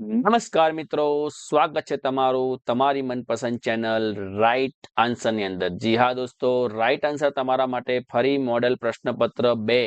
નમસ્કાર મિત્રો, સ્વાગત છે તમારું તમારી મનપસંદ ચેનલ રાઈટ આન્સરની અંદર. જી હા દોસ્તો રાઈટ આન્સર તમારા માટે ફરી મોડેલ પ્રશ્નપત્ર બે.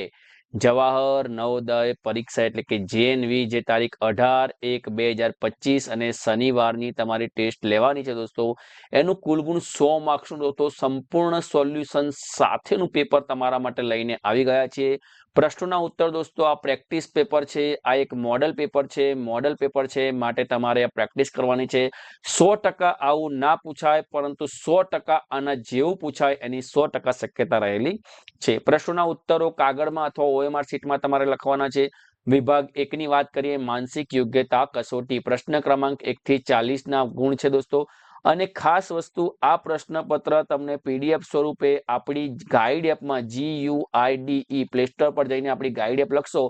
જવાહર નવોદય પરીક્ષા એટલે કે જેએનવી જે તારીખ અઢાર એક બે હજાર પચીસ અને શનિવારની તમારી ટેસ્ટ લેવાની છે દોસ્તો, એનું કુલ ગુણ સો માર્ક્સનું દોસ્તો, સંપૂર્ણ સોલ્યુશન સાથેનું પેપર તમારા માટે લઈને આવી ગયા છે પ્રશ્નોના ઉત્તર દોસ્તો, આ પ્રેક્ટિસ પેપર છે, આ એક મોડલ પેપર છે, મોડલ પેપર છે, માટે તમારે આ પ્રેક્ટિસ કરવાની છે. સો ટકા આવું ના પૂછાય, પરંતુ સો ટકા આના જેવું પૂછાય, એની સો ટકા શક્યતા રહેલી છે. પ્રશ્નોના ઉત્તરો કાગળમાં અથવા ઓએમઆર શીટમાં તમારે લખવાના છે. વિભાગ એકની વાત કરીએ, માનસિક યોગ્યતા, કસોટી, પ્રશ્ન ક્રમાંક એકથી ચાલીસના ગુણ છે દોસ્તો. અને ખાસ વસ્તુ, આ પ્રશ્નપત્ર તમને પીડીએફ સ્વરૂપે આપણી ગાઈડ એપમાં G U I D E play store પર જઈને આપણી ગાઈડ એપ લખશો.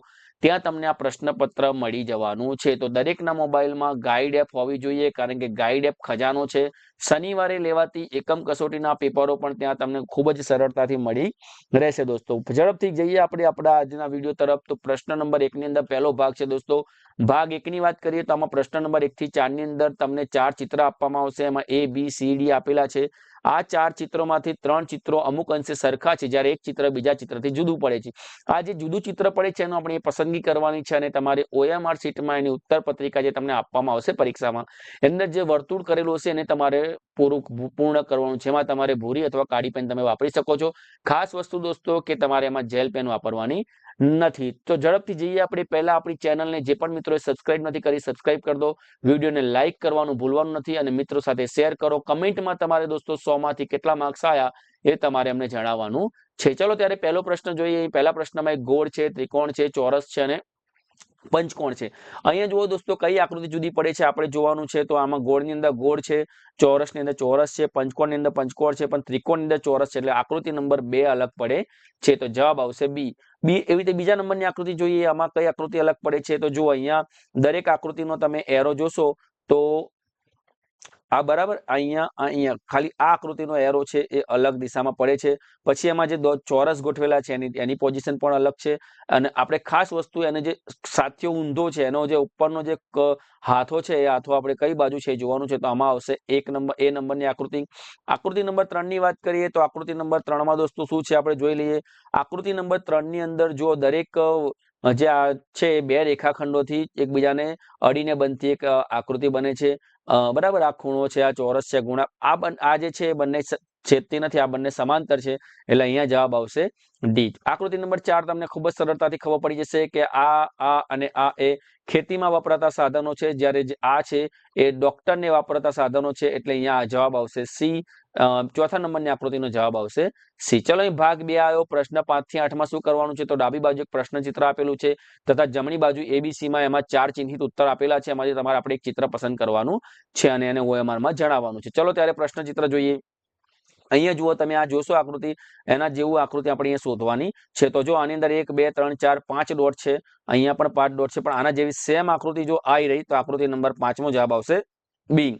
ત્યાં તમને આ પ્રશ્નપત્ર મળી જવાનું છે. તો દરેકના મોબાઈલમાં ગાઈડ એપ હોવી જોઈએ, કારણ કે ગાઈડ એપ ખજાનો છે. શનિવારે લેવાતી એકમ કસોટીના પેપરો પણ ત્યાં તમને ખૂબ જ સરળતાથી મળી રહેશે દોસ્તો. ઝડપથી જઈએ આપણે આપણા આજના વીડિયો તરફ. તો પ્રશ્ન નંબર એકની અંદર પહેલો ભાગ છે દોસ્તો. ભાગ એકની વાત કરીએ તો આમાં પ્રશ્ન નંબર એક થી ચારની અંદર તમને ચાર ચિત્ર આપવામાં આવશે. એમાં એ બી સી ડી આપેલા છે. આ ચાર ચિત્રોમાંથી ત્રણ ચિત્રો અમુક અંશે સરખા છે. જ્યારે એક ચિત્ર બીજા ચિત્રથી જુદું પડે છે. આ જે જુદું ચિત્ર પડે છે, એનું આપણે પસંદગી કરવાની છે અને તમારે ઓએમઆર શીટમાં એની ઉત્તર પત્રિકા જે તમને આપવામાં આવશે પરીક્ષામાં અંદર જે વર્તુળ કરેલું હશે એને તમારે પૂરું પૂર્ણ કરવાનું છે. એમાં તમારે ભૂરી અથવા કાળી પેન તમે વાપરી શકો છો. ખાસ વસ્તુ દોસ્તો કે તમારે એમાં જેલ પેન વાપરવાની નથી. તો ઝડપથી જઈએ આપણે પહેલા આપણી ચેનલને જે પણ મિત્રોએ સબસ્ક્રાઇબ નથી કરી સબસ્ક્રાઇબ કરી દો. વિડીયોને લાઇક કરવાનું ભૂલવાનું નથી અને મિત્રો સાથે શેર કરો. કમેન્ટમાં તમારે દોસ્તો સો માંથી કેટલા માર્ક્સ આવ્યા એ તમારે અમને જણાવવાનું છે. ચલો ત્યારે પહેલો પ્રશ્ન જોઈએ. પહેલા પ્રશ્નમાં એક ગોળ છે, ત્રિકોણ છે, ચોરસ છે અને પંચકોણ છે. અહીંયા જુઓ દોસ્તો, કઈ આકૃતિ જુદી પડે છે? આપણે જોવાનું છે તો આમાં ગોળની અંદર ગોળ છે, ચોરસની અંદર ચોરસ છે, પંચકોણની અંદર પંચકોણ છે, પણ ત્રિકોણની અંદર ચોરસ છે, એટલે આકૃતિ નંબર બે અલગ પડે છે. તો જવાબ આવશે બી. બી એવી રીતે બીજા નંબરની આકૃતિ જોઈએ, આમાં કઈ આકૃતિ અલગ પડે છે? તો જો અહીંયા દરેક આકૃતિનો તમે એરો જોશો તો આ બરાબર, અહીંયા અહીંયા, ખાલી આ આકૃતિનો એરો છે, એ અલગ દિશામાં પડે છે. પછી એમાં જે ચોરસ ગોઠવેલા છે, એની એની પોઝિશન પણ અલગ છે. અને આપણે ખાસ વસ્તુ, એને જે સાથીઓ ઊંધો છે, એનો જે ઉપરનો જે હાથો છે, એ હાથો આપણે કઈ બાજુ છે જોવાનું છે, તો આમાં આવશે એક નંબર, એ નંબરની આકૃતિ. આકૃતિ નંબર ત્રણની વાત કરીએ, તો આકૃતિ નંબર ત્રણમાં દોસ્તો શું છે આપણે જોઈ લઈએ. આકૃતિ નંબર ત્રણની અંદર જો દરેક જે આ છે, બે રેખાખંડોથી એકબીજાને અડીને બનતી એક આકૃતિ બને છે. બરાબર, આ ખૂણો છે, આ ચોરસ છે ગુણા આ આ જે છે બંને છેદતી નથી, આ બંને સમાંતર છે, એટલે અહીંયા જવાબ આવશે ડી આકૃતિ નંબર ચાર તમને ખૂબ જ સરળતાથી ખબર પડી જશે કે આ આ અને આ એ ખેતીમાં વપરાતા સાધનો છે, જ્યારે આ છે એ ડોક્ટરને વાપરતા સાધનો છે, એટલે અહીંયા જવાબ આવશે સી ચોથા નંબરની આકૃતિનો જવાબ આવશે. સી ભાગ બે આવ્યો. પ્રશ્ન પાંચથી આઠમાં શું કરવાનું છે? તો ડાબી બાજુ એક પ્રશ્ન ચિત્ર આપેલું છે તથા જમણી બાજુ એબીસીમાં એમાં ચાર ચિહ્નિત ઉત્તર આપેલા છે. એમાંથી તમારે આપણે એક ચિત્ર પસંદ કરવાનું છે અને એને ઓએમઆરમાં જણાવવાનું છે. ચલો ત્યારે પ્રશ્ન ચિત્ર જોઈએ. અહીંયા જુઓ તમે, આ જોશો આકૃતિ. એના જેવું આકૃતિ આપણે અહીંયા શોધવાની છે. તો જો આની અંદર એક, બે, ત્રણ, ચાર, પાંચ ડોટ છે, અહીંયા પણ પાંચ ડોટ છે. પણ આના જેવી સેમ આકૃતિ જો આવી રહી તો આકૃતિ નંબર પાંચમો જવાબ આવશે બી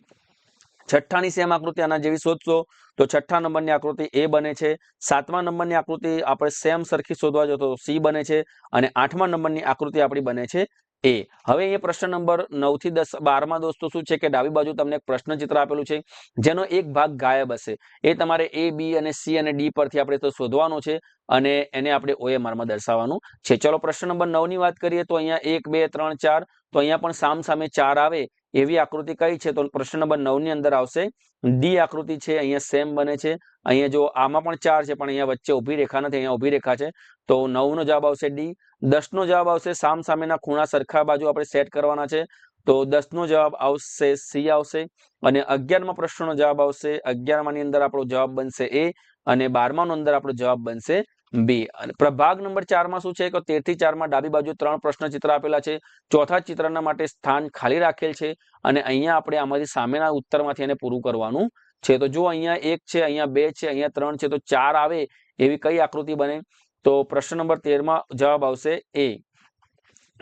છઠ્ઠાની સેમ આકૃતિ આના જેવી શોધશો તો છઠ્ઠા નંબરની આકૃતિ એ બને છે. સાતમા નંબરની આકૃતિ આપણે સેમ સરખી શોધવા જતો સી બને છે અને આઠમા નંબરની આકૃતિ આપણી બને છે એ. હવે અહીંયા પ્રશ્ન નંબર નવથી દસ બારમાં દોસ્તો શું છે કે ડાબી બાજુ તમને એક પ્રશ્ન ચિત્ર આપેલું છે જેનો એક ભાગ ગાયબ હશે. એ તમારે એ, બી અને સી અને ડી પરથી આપણે તો શોધવાનો છે અને એને આપણે ઓએમઆરમાં દર્શાવવાનું છે. ચલો પ્રશ્ન નંબર નવની વાત કરીએ તો અહીંયા એક, બે, ત્રણ, ચાર તો અહીંયા પણ સામ સામે ચાર આવે એવી આકૃતિ કઈ છે? તો પ્રશ્ન નંબર નવની અંદર આવશે. ડી આકૃતિ છે, અહીંયા સેમ બને છે. અહીંયા જો આમાં પણ ચાર છે, પણ અહીંયા વચ્ચે ઊભી રેખા નથી, અહીંયા ઊભી રેખા છે. તો નવ નો જવાબ આવશે ડી દસ નો જવાબ આવશે સામ સામેના ખૂણા સરખા બાજુ આપણે સેટ કરવાના છે. તો દસ નો જવાબ આવશે સી આવશે. અને અગિયારમાં પ્રશ્નનો જવાબ આવશે. અગિયારમાં ની અંદર આપણો જવાબ બનશે એ અને બારમાનો અંદર આપણો જવાબ બનશે બી. અને પ્રભાગ નંબર ચારમાં શું છે? કે તેરથી ચારમાં ડાબી બાજુ ત્રણ પ્રશ્ન ચિત્ર આપેલા છે. ચોથા ચિત્રના માટે સ્થાન ખાલી રાખેલ છે અને અહીંયા આપણે આમાંથી સામેના ઉત્તરમાંથી એને પૂરું કરવાનું છે. તો જો અહીંયા એક છે, અહીંયા બે છે, અહીંયા ત્રણ છે, તો ચાર આવે એવી કઈ આકૃતિ બને? તો પ્રશ્ન નંબર તેરમાં જવાબ આવશે એ.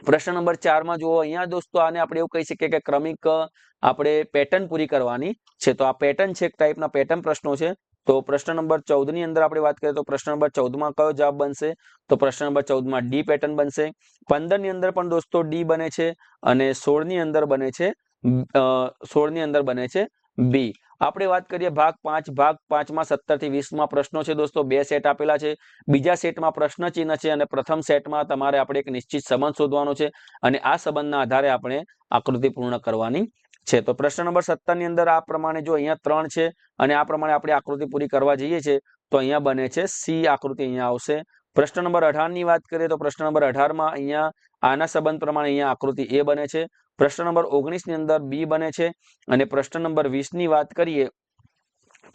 પ્રશ્ન નંબર ચારમાં જુઓ, અહીંયા દોસ્તો આને આપણે એવું કહી શકીએ કે ક્રમિક, આપણે પેટર્ન પૂરી કરવાની છે. તો આ પેટર્ન છે એક ટાઈપના પેટર્ન પ્રશ્નો છે. તો પ્રશ્ન નંબર ચૌદની અંદર આપણે વાત કરીએ તો પ્રશ્ન નંબર ચૌદમાં કયો જવાબ બનશે? તો પ્રશ્ન નંબર ચૌદમાં ડી પેટર્ન બનશે. પંદરની અંદર પણ દોસ્તો ડી બને છે અને સોળની અંદર બને છે સોળની અંદર બને છે બી. આપણે વાત કરીએ ભાગ પાંચ, ભાગ પાંચમાં સત્તરથી વીસમાં પ્રશ્નો છે દોસ્તો. બે સેટ આપેલા છે. બીજા સેટમાં પ્રશ્ન ચિહ્ન છે અને પ્રથમ સેટમાં તમારે આપણે એક નિશ્ચિત સંબંધ શોધવાનો છે અને આ સંબંધના આધારે આપણે આકૃતિ પૂર્ણ કરવાની છે. તો પ્રશ્ન નંબર સત્તરની અંદર આ પ્રમાણે જો અહીંયા ત્રણ છે અને આ પ્રમાણે આપણે આકૃતિ પૂરી કરવા જઈએ છીએ, તો અહીંયા બને છે સી આકૃતિ અહીંયા આવશે. પ્રશ્ન નંબર અઢારની વાત કરીએ તો પ્રશ્ન નંબર અઢારમાં અહીંયા આના સંબંધ પ્રમાણે અહીંયા આકૃતિ એ બને છે. પ્રશ્ન નંબર ઓગણીસની અંદર બી બને છે અને પ્રશ્ન નંબર વીસની વાત કરીએ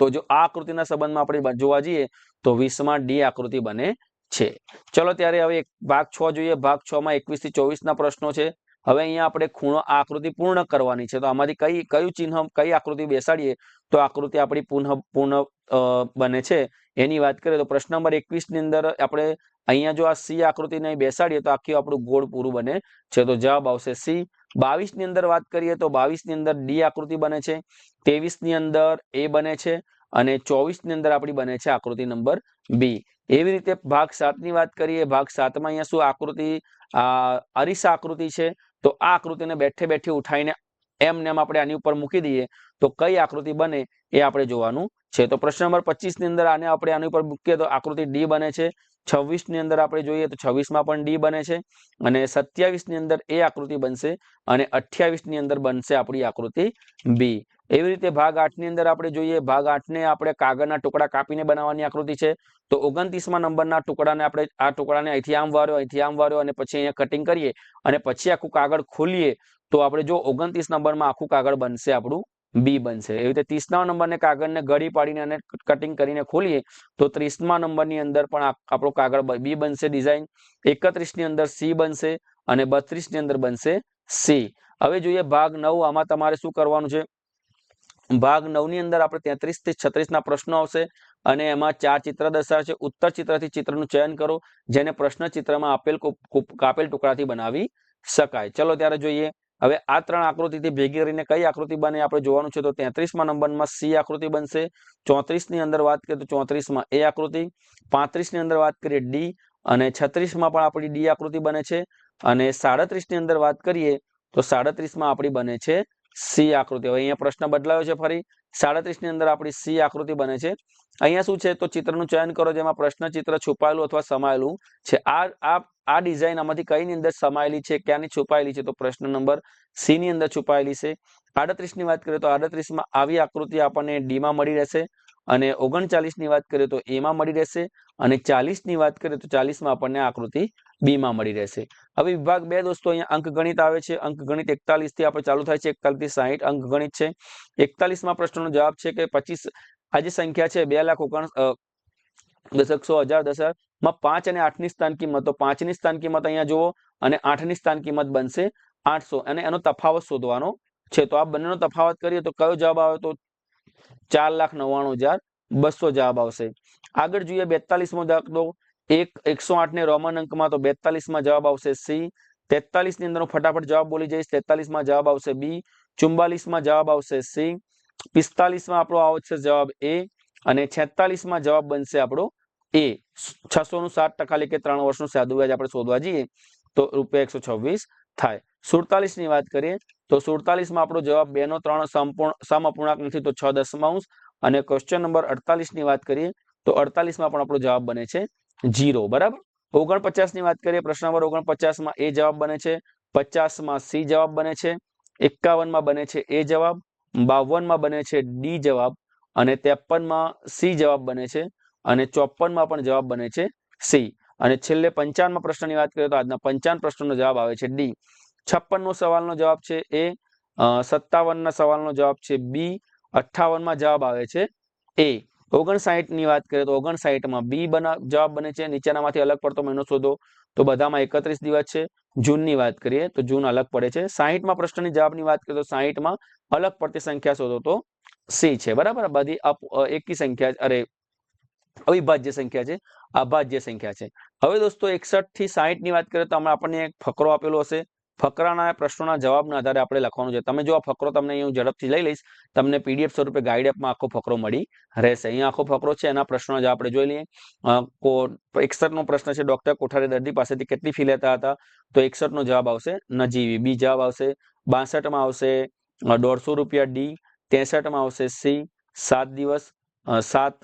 તો જો આ આકૃતિના સંબંધમાં આપણે જોવા જઈએ તો વીસમાં ડી આકૃતિ બને છે. ચલો ત્યારે હવે ભાગ છ જોઈએ. ભાગ છ માં એકવીસથી ચોવીસ ના પ્રશ્નો છે. હવે અહીંયા આપણે ખૂણો આકૃતિ પૂર્ણ કરવાની છે. તો આમાંથી કઈ, કયું ચિહ્ન, કઈ આકૃતિ બેસાડીએ તો આકૃતિ આપણી પુનઃ પૂર્ણ બને છે. એની વાત કરીએ તો પ્રશ્ન નંબર એકવીસની અંદર આપણે અહીંયા જો આ સી આકૃતિને બેસાડીએ તો આખી આપણું ગોળ પૂરું બને છે. તો જવાબ આવશે સી. બાવીસની અંદર વાત કરીએ તો બાવીસની અંદર ડી આકૃતિ બને છે. ની અંદર એ બને છે અને ચોવીસની અંદર આપણી બને છે આકૃતિ નંબર બી. એવી રીતે ભાગ સાતની વાત કરીએ. ભાગ સાતમાં અહીંયા શું આકૃતિ અરીસા આકૃતિ છે. તો આ આકૃતિને બેઠે બેઠે ઉઠાઈને એમ એમ આપણે આની ઉપર મૂકી દઈએ તો કઈ આકૃતિ બને એ આપણે જોવાનું છે. તો પ્રશ્ન નંબર પચીસની અંદર આને આપણે આની ઉપર મૂકીએ તો આકૃતિ ડી બને છે. છવ્વીસની અંદર આપણે જોઈએ તો છવ્વીસમાં પણ ડી બને છે અને સત્યાવીસની અંદર એ આકૃતિ બનશે અને અઠ્યાવીસની અંદર બનશે આપણી આકૃતિ બી. એવી રીતે ભાગ આઠની અંદર આપણે જોઈએ, ભાગ આઠ ને આપણે કાગળના ટુકડા કાપીને બનાવવાની આકૃતિ છે. તો ઓગણત્રીસમાં નંબરના ટુકડાને આપણે, આ ટુકડાને અહીંથી આમ વાર્યો, અહીંથી આમ વાર્યો અને પછી અહીંયા કટિંગ કરીએ અને પછી આખું કાગળ ખોલીએ તો આપણે જો ઓગણત્રીસ નંબરમાં આખું કાગળ બનશે, આપણું બી બનશે. એવી રીતે ત્રીસના નંબરને કાગળને ગળી પાડીને અને કટિંગ કરીને ખોલીએ તો ત્રીસમા નંબરની અંદર પણ આપણો કાગળ બી બનશે ડિઝાઇન એકત્રીસની અંદર સી બનશે અને બત્રીસની અંદર બનશે સી હવે જોઈએ ભાગ નવ, આમાં તમારે શું કરવાનું છે? ભાગ નવની અંદર આપણે તેત્રીસથી છત્રીસ ના પ્રશ્નો આવશે અને એમાં ચાર ચિત્ર દર્શાવે છે ઉત્તર ચિત્રથી ચિત્રનું ચયન કરો, જેને પ્રશ્ન ચિત્રમાં આપેલ કાપેલ ટુકડાથી બનાવી શકાય. ચલો ત્યારે જોઈએ, હવે આ ત્રણ આકૃતિથી ભેગી કરીને કઈ આકૃતિ બને આપણે જોવાનું છે? તો તેત્રીસમાં નંબરમાં સી આકૃતિ બનશે ચોત્રીસની અંદર વાત કરીએ તો ચોત્રીસમાં એ આકૃતિ પાંત્રીસની અંદર વાત કરીએ ડી, અને છત્રીસમાં પણ આપણી ડી આકૃતિ બને છે. અને સાડત્રીસની અંદર વાત કરીએ તો સાડત્રીસમાં આપણી બને છે સી આકૃતિ. હવે અહીંયા પ્રશ્ન બદલાયો છે ફરી. સાડત્રીસની અંદર આપણી સી આકૃતિ બને છે. અહીંયા શું છે? તો ચિત્રનું ચયન કરો જેમાં પ્રશ્ન ચિત્ર છુપાયેલું અથવા સમાયેલું છે. આ આ આ ડિઝાઇન આમાંથી કઈની અંદર સમાયેલી છે? ક્યાંની છુપાયેલી છે? તો પ્રશ્ન નંબર સી ની અંદર છુપાયેલી છે. આડત્રીસની વાત કરીએ તો આડત્રીસમાં આવી આકૃતિ આપણને ડીમાં મળી રહેશે. અને ઓગણચાલીસની વાત કરીએ તો એમાં મળી રહેશે અને ચાલીસની વાત કરીએ તો ચાલીસમાં આપણને આકૃતિ બી માં મળી રહેશે. હવે વિભાગ બે દોસ્તો, અહીંયા અંકગણિત આવે છે. અંક ગણિત એકતાલીસથી આપણે ચાલુ થાય છે. એકતાલીસથી સાહીઠ અંકગણિત છે. એકતાલીસમાં પ્રશ્નનો જવાબ છે કે પચીસ આ જે સંખ્યા છે બે લાખ ઓગણ દશકસો હજાર દશકમાં પાંચ અને આઠની સ્થાન કિંમત. તો પાંચની સ્થાન કિંમત અહીંયા જુઓ અને આઠની સ્થાન કિંમત બનશે આઠસો. અને એનો તફાવત શોધવાનો છે. તો આ બંનેનો તફાવત કરીએ તો કયો જવાબ આવે? તો ચાર લાખ નવ્વાણું હજાર બસો જવાબ આવશે. આગળ જોઈએ બેતાલીસ મો દાખલો. એક એકસો આઠ ને રોમન અંકમાં તો બેતાલીસમાં જવાબ આવશે સી. તેતાલીસની અંદર ફટાફટ જવાબ બોલી જઈશ. તેતાલીસમાં જવાબ આવશે બી. ચુમ્બાલીસમાં જવાબ આવશે સી. પિસ્તાલીસમાં આપણો આવશે જવાબ એ અને છેતાલીસમાં જવાબ બનશે આપણો એ. છસો નું સાત ટકા કે ત્રણ વર્ષનું સાદું વ્યાજ આપણે શોધવા જઈએ તો રૂપિયા એકસો છવ્વીસ થાય. સુડતાલીસની વાત કરીએ તો સુડતાલીસમાં આપણો જવાબ બે નો ત્રણ સંપૂર્ણ સમઅપૂર્ણાંક નથી, તો છ દશમાંશ અને ક્વેશ્ચન નંબર અડતાલીસની વાત કરીએ, તો અડતાલીસમાં પણ આપણો જવાબ બને છે જીરો, બરાબર? ઓગણપચાસની વાત કરીએ, પ્રશ્ન નંબર ઓગણપચાસમાં એ જવાબ બને છે પચાસમાં સી જવાબ બને છે એકાવનમાં બને છે એ જવાબ બાવનમાં બને છે ડી જવાબ, અને ત્રેપનમાં સી જવાબ બને છે, અને ચોપનમાં પણ જવાબ બને છે સી. અને છેલ્લે પંચાવનમાં પ્રશ્નની વાત કરીએ, તો આજના પંચાવન પ્રશ્નનો જવાબ આવે છે ડી. છપ્પન નો સવાલનો જવાબ છે એ સત્તાવન ના સવાલનો જવાબ છે બી અઠાવનમાં જવાબ આવે છે એ. ઓગણસાઠની વાત કરીએ તો ઓગણસાઠમાં બી બના, જવાબ બને છે, નીચેનામાંથી અલગ પડતો મહિનો શોધો તો બધામાં એકત્રીસ દિવસ છે. જૂનની વાત કરીએ તો જૂન અલગ પડે છે. સાહીઠમાં પ્રશ્નની જવાબની વાત કરીએ તો સાહીઠમાં અલગ પડતી સંખ્યા શોધો તો સી છે. બરાબર? બધી એકી સંખ્યા અરે, અવિભાજ્ય સંખ્યા છે. અભાજ્ય સંખ્યા છે. હવે દોસ્તો એકસઠથી સાહીઠની વાત કરીએ તો આપણને એક ફકરો આપેલો હશે. ફકરાના પ્રશ્નોના જવાબના આધારે આપણે લખવાનું છે. તમે જો આ ફકરો તમને હું ઝડપથી લઈ લઈશ, તમને પીડીએફ સ્વરૂપે ગાઈડ એપમાં આખો ફકરો મળી રહેશે. અહીંયા આખો ફકરો છે, એના પ્રશ્નો જવાબ આપણે જોઈ લઈએ. એકસઠ નો પ્રશ્ન છે ડોક્ટર કોઠારી દર્દી પાસેથી કેટલી ફી લેતા હતા? તો એકસઠ નો જવાબ આવશે નજીવી. બી જવાબ આવશે બાસઠમાં આવશે દોઢસો રૂપિયા ડી ત્રેસઠમાં આવશે સી સાત દિવસ સાત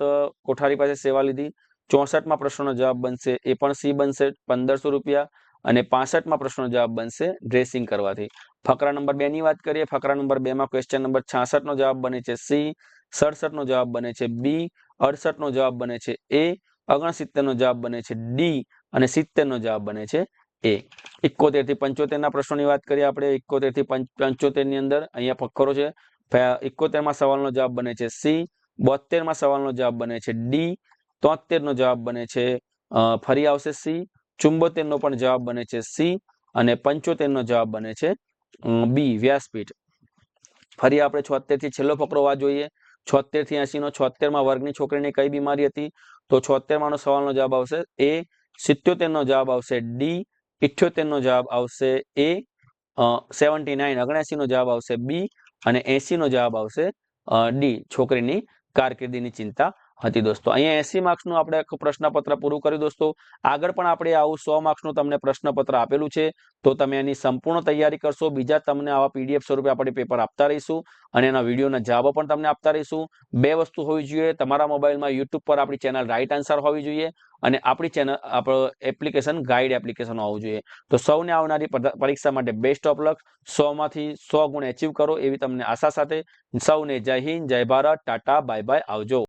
કોઠારી પાસે સેવા લીધી. ચોસઠમાં પ્રશ્નનો જવાબ બનશે, એ પણ સી બનશે, પંદરસો રૂપિયા. અને પાસઠમાં પ્રશ્નનો જવાબ બનશે ડ્રેસિંગ કરવાથી. ફકરા નંબર બે ની વાત કરીએ, ફકરા નંબર બે માં ક્વેશ્ચન નંબર છાસઠ નો જવાબ બને છે સી સડસઠ નો જવાબ બને છે બી અડસઠ નો જવાબ બને છે એ ઓગણસિત્તેર નો જવાબ બને છે ડી અને સિત્તેર નો જવાબ બને છે એ ઇકોતેરથી પંચોતેર ના પ્રશ્નોની વાત કરીએ આપણે ઇકોતેરથી પંચોતેરની અંદર અહીંયા ફકરો છે. ઇકોતેરમાં સવાલનો જવાબ બને છે સી બોતેરમાં સવાલનો જવાબ બને છે ડી તોતેર નો જવાબ બને છે ફરી આવશે સી ચુંબોતેર નો પણ જવાબ બને છે સી અને પંચોતેર નો જવાબ બને છે બી વ્યાસપીઠ. ફરી આપણે છોતેરથી છેલ્લો ફકરો વાત જોઈએ. છોતેરથી એસી નો છોતેરમાં વર્ગની છોકરીને કઈ બીમારી હતી? તો છોતેરમાં સવાલનો જવાબ આવશે એ સિત્યોતેર નો જવાબ આવશે ડી ઇઠ્યોતેર નો જવાબ આવશે એ સેવન્ટી નાઇન ઓગણસી નો જવાબ આવશે બી અને એસી નો જવાબ આવશે ડી છોકરીની કારકિર્દીની ચિંતા. હતી દોસ્તો. અહીંયા એસી માર્ક્સનું આપણે પ્રશ્નપત્ર પૂરું કર્યું દોસ્તો. આગળ પણ આપણે આવું સો માર્ક્સનું તમને પ્રશ્નપત્ર આપેલું છે. તો તમે એની સંપૂર્ણ તૈયારી કરશો. બીજા તમને આવા પીડીએફ સ્વરૂપે આપણે પેપર આપતા રહીશું અને એના વિડીયોના જવાબો પણ તમને આપતા રહીશું. બે વસ્તુ હોવી જોઈએ. તમારા મોબાઈલમાં યુટ્યુબ પર આપણી ચેનલ રાઈટ આન્સર હોવી જોઈએ અને આપણી ચેનલ, આપણો એપ્લિકેશન ગાઈડ એપ્લિકેશન હોવું જોઈએ. તો સૌને આવનારી પરીક્ષા માટે બેસ્ટ ઓફ લક. સોમાંથી સો ગુણ એચીવ કરો એવી તમને આશા સાથે. સૌને જય હિન્દ, જય ભારત. Tata, bye bye. આવજો.